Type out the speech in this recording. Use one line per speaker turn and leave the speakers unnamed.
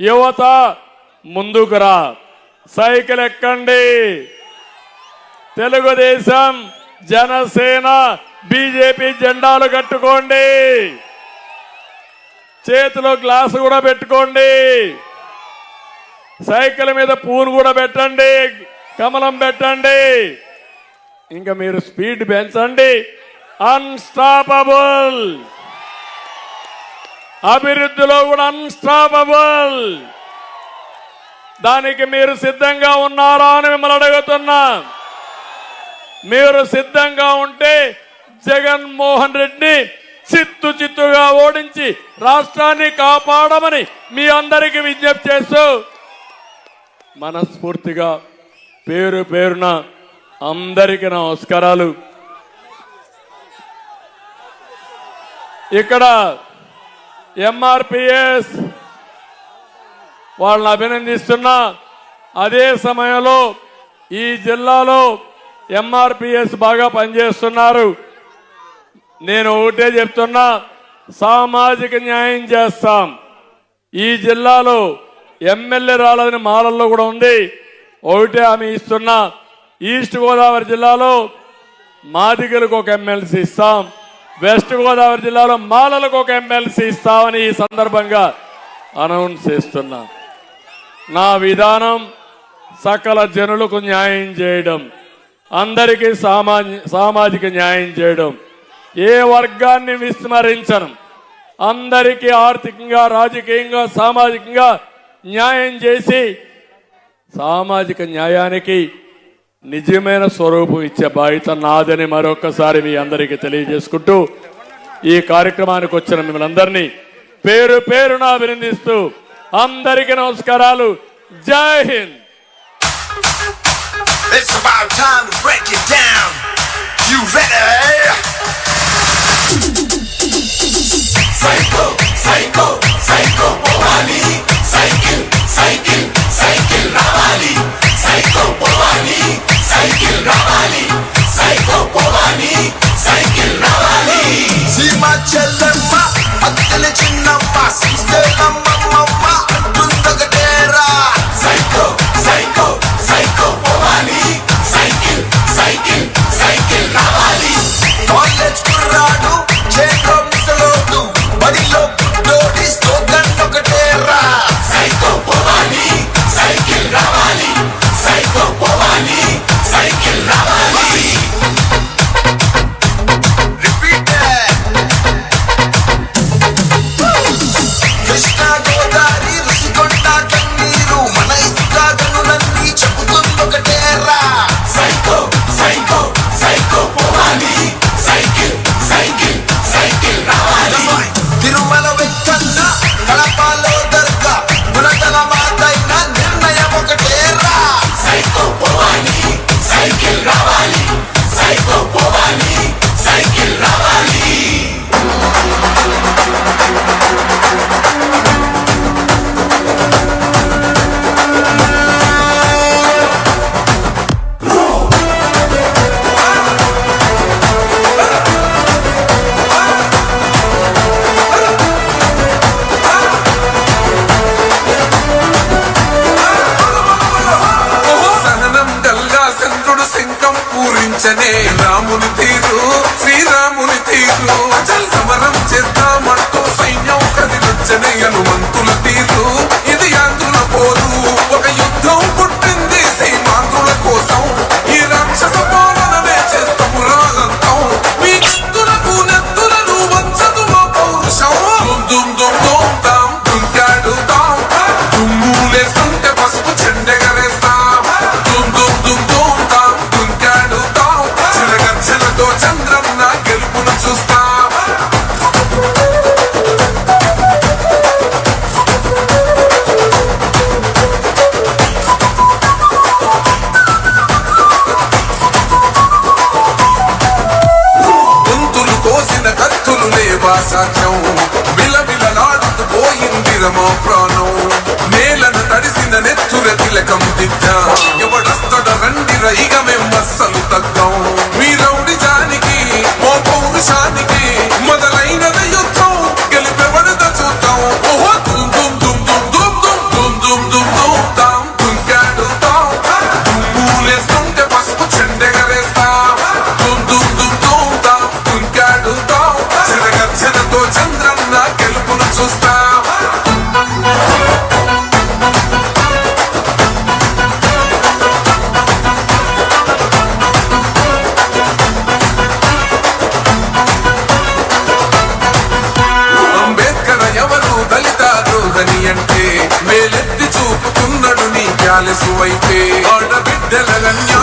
యువత ముందుకు రా. సైకిల్ ఎక్కండి. తెలుగుదేశం జనసేన బీజేపీ జెండాలు కట్టుకోండి. చేతిలో గ్లాసు కూడా పెట్టుకోండి. సైకిల్ మీద పూను కూడా పెట్టండి. కమలం పెట్టండి. ఇంకా మీరు స్పీడ్ పెంచండి. అన్స్టాపబుల్ అభివృద్ధిలో కూడా అన్స్టాపబుల్ దానికి మీరు సిద్ధంగా ఉన్నారా అని మిమ్మల్ని అడుగుతున్నా. మీరు సిద్ధంగా ఉంటే జగన్మోహన్ రెడ్డి చిత్తు చిత్తుగా ఓడించి రాష్ట్రాన్ని కాపాడమని మీ అందరికీ విజ్ఞప్తి చేస్తూ మనస్ఫూర్తిగా పేరు పేరున అందరికీ నమస్కారాలు. ఇక్కడ ఎంఆర్పిఎస్ వాళ్ళని అభినందిస్తున్నా. అదే సమయంలో ఈ జిల్లాలో ఎంఆర్పిఎస్ బాగా పనిచేస్తున్నారు. నేను ఒకటే చెప్తున్నా సామాజిక న్యాయం చేస్తాం. ఈ జిల్లాలో ఎమ్మెల్యే రాలేదని మాలల్లో కూడా ఉంది. ఒకటే ఆమె ఇస్తున్నా. ఈస్ట్ గోదావరి జిల్లాలో మాదిగలకు ఒక ఎమ్మెల్సీ ఇస్తాం. వెస్ట్ గోదావరి జిల్లాలో మాలలకు ఒక ఎమ్మెల్సీ ఇస్తామని ఈ సందర్భంగా అనౌన్స్ చేస్తున్నా. నా విధానం సకల జనులకు న్యాయం చేయడం అందరికీ సామాన్య సామాజిక న్యాయం చేయడం ఏ వర్గాన్ని విస్మరించడం అందరికీ ఆర్థికంగా రాజకీయంగా సామాజికంగా న్యాయం చేసి సామాజిక న్యాయానికి నిజమైన స్వరూపం ఇచ్చే బాధ్యత నాదని మరొకసారి మీ అందరికీ తెలియజేసుకుంటూ ఈ కార్యక్రమానికి వచ్చిన మిమ్మల్ని అందరినీ పేరు పేరున అభినందిస్తూ అందరికీ నమస్కారాలు జై Hind
It's about time to break it down.
I. పూరించనే రాముని తీరు శ్రీరాముని తీరు. సమరం చేద్దామంటూ సైన్యం కదిలొచ్చనే హనుమంతుల తీరు. ఇది కత్తులు లేవా సాధ్యం బిలబిలలాడుతూ పోయింది రమా ప్రాణం. నేలను తడిసిన నెత్తుర తిలకం దిద్ద. ఎవడస్తడ రండి రైగ ఉందని అంటే మేలెత్తి చూపుతున్నాడు నీ క్యాలెసు అయితే. ఆడబిడ్డల కన్యా